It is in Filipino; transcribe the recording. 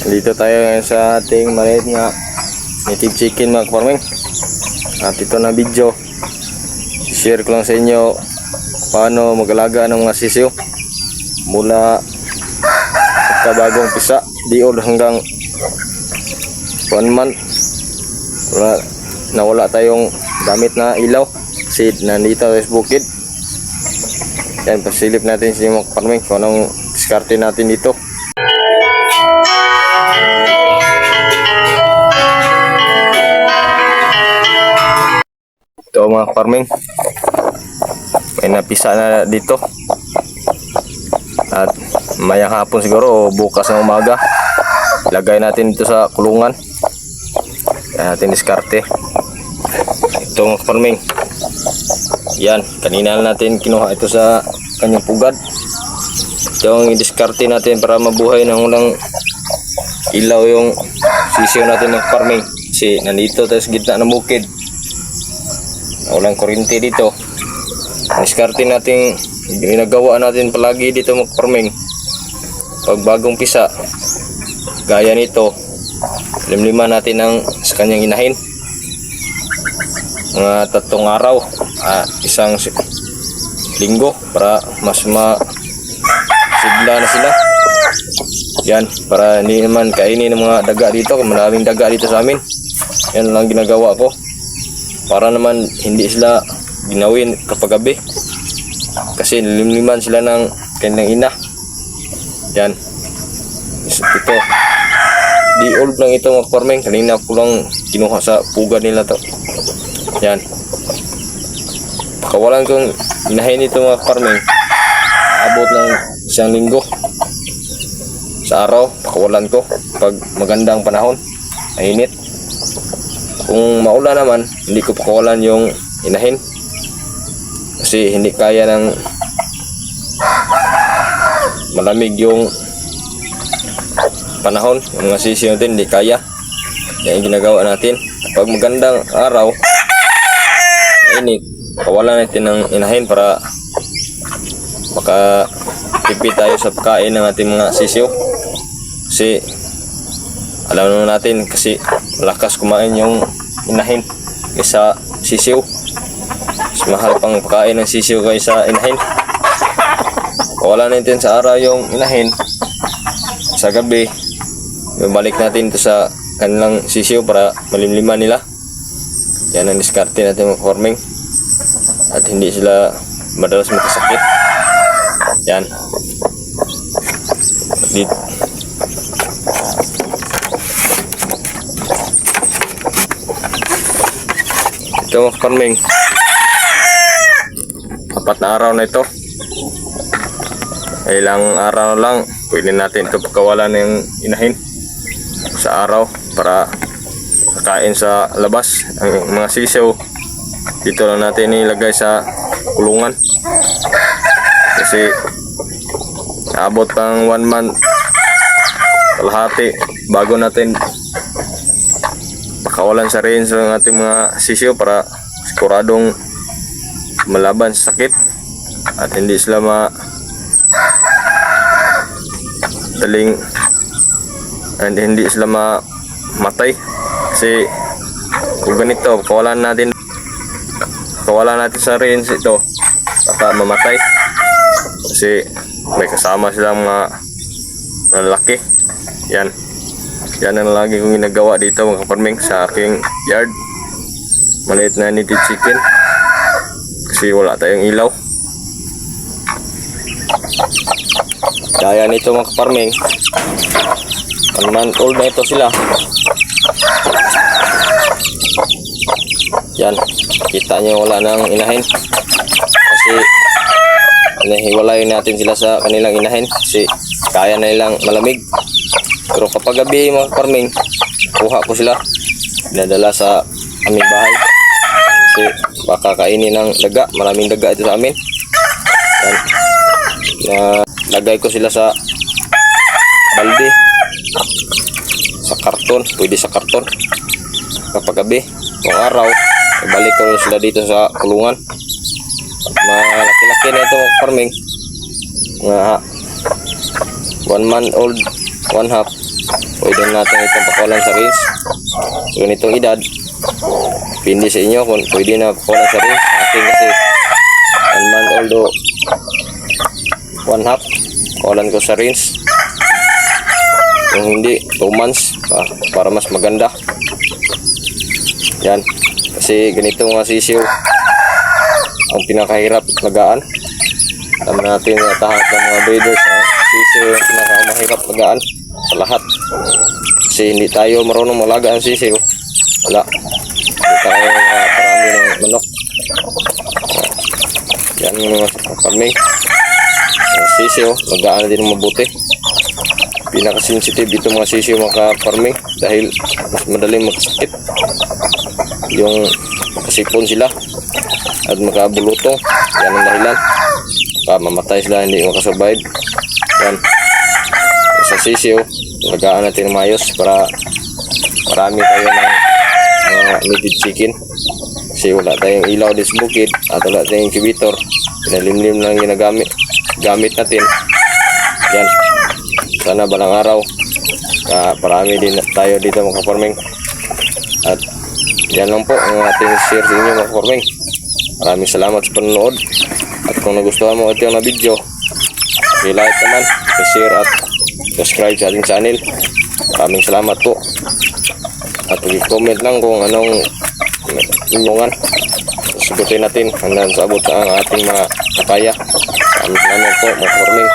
Dito tayo ngayon sa ating maliit na native chicken mga farming. At ito na video. Share ko lang sa inyo paano mag-alaga ng mga sisiyo mula sa bagong pisa di old hanggang 1 month wala, nawala tayong gamit na ilaw kasi nandito sa bukid yan pasilip natin sa mga farming kung anong diskarte natin dito mga farming. May napisa na dito. At mayang hapon siguro o bukas ng umaga lagay natin dito sa kulungan. Kaya natin diskarte. Ito mga farming. Yan kanina natin kinuha ito sa kanyang pugad. Ito ang diskarte natin para mabuhay ng unang ilaw yung sisiyo natin ng farming. Kasi nandito tayo sa gitna ng bukid walang kuryente dito. Ang diskarte natin ginagawa natin palagi dito mag farming pag bagong pisa gaya nito limlima natin ang sa kanyang inahin. Mga tatlong araw ah, isang linggo para mas ma sigla na sila. Yan para hindi naman kainin ng mga daga dito maraming daga dito sa amin. Yan lang ginagawa ko para naman hindi sila ginawin kapag gabi. Kasi nilimliman sila ng kanilang ina. Yan. Ito. Di old lang ito mga farming. Kanina ko lang kinuha sa pugad nila to. Yan. Pakawalan kong inahin ito mga farming. Abot ng isang linggo. Sa araw pakawalan ko. Pag magandang panahon mainit kung maulan naman hindi ko pakawalan yung inahin. Kasi hindi kaya ng malamig yung panahon. Yung mga sisi natin hindi kaya. Yan yung ginagawa natin. Pag magandang araw mainit pakawalan natin ng inahin para maka tipid tayo sa pagkain ng ating mga sisiyo. Kasi alam naman natin kasi malakas kumain yung inahin kaysa sisiyo mas mahal pang pagkain ng sisiyo kaysa inahin. Wala natin sa araw yung inahin. Sa gabi balik natin ito sa kanilang sisiyo para malimliman nila. Yan ang diskarte natin mga farming. At hindi sila madalas magkasakit yan ito mga farming apat na araw na ito. Ilang araw lang pwede natin ito pagkawalan ng inahin sa araw para kakain sa labas ang mga sisiw. Dito lang natin ilagay sa kulungan. Kasi abot pang one month kalahati bago natin pakawalan sa range ng ating mga sisiyo para siguradong malaban sa sakit at hindi sila ma daling and hindi sila mamatay kasi kung ganito kawalan natin kawalan natin sa range ito baka mamatay. Kasi may kasama silang mga lalaki. Yan yan ang lagi kong ginagawa dito mga farming sa aking yard. Maliit na native chicken. Kasi wala tayong ilaw. Gaya nito mga farming one month old na ito sila. Yan. Kita nyo wala nang inahin. Kasi nahiwalay natin sila sa kanilang inahin. Kasi kaya na nilang malamig pero kapag gabi mga farming kuha ko sila. Dinadala sa aming bahay. Kasi baka kainin ng daga. Maraming daga ito sa amin. Yan. Na lagay ko sila sa balde. Sa karton. Pwede sa karton. Kapag gabi kung araw ibalik ko sila dito sa kulungan. Malaki-laki na ito farming. Mga one month old one half pwede natin itong pakawalan sa rinse. So, ganitong edad, pindi sa inyo kung pwede na pakawalan sa rinse. Ating kasi one month old o one half, pakawalan ko sa rinse. Kung hindi, 2 months pa, para mas maganda. Yan. Kasi ganito mga sisiw ang pinakahirap magaan. Alam natin na lahat ng mga breeders ang sisiw ang pinakamahirap magaan sa lahat. Kasi hindi tayo marunong malaga ng sisiw. Wala. Hindi tayo uh, parami ng manok. Yan mga farming. Ang sisiw, magaan din mabuti pinaka-sensitive ito mga sisiyo mga farming dahil mas madaling magkasakit yung makasipon sila at makabulutong yan ang dahilan baka mamatay sila hindi makasurvive yan. Sa sisiyo lagaan natin mayos para marami tayo ng mga native chicken. Kasi wala tayong ilaw dis bukid at wala tayong incubator. Pinalimlim lang ginagamit gamit natin. Yan. Sana balang araw uh, parami din tayo dito mga farming at yan lang po ang ating share sa inyo mga farming maraming salamat sa panonood. At kung nagustuhan mo ito yung na video i-like naman share at subscribe sa ating channel. Maraming salamat po. At i-comment lang kung anong inyongan sagutin natin hanggang sa abot ang ating mga kakaya maraming salamat po. Mga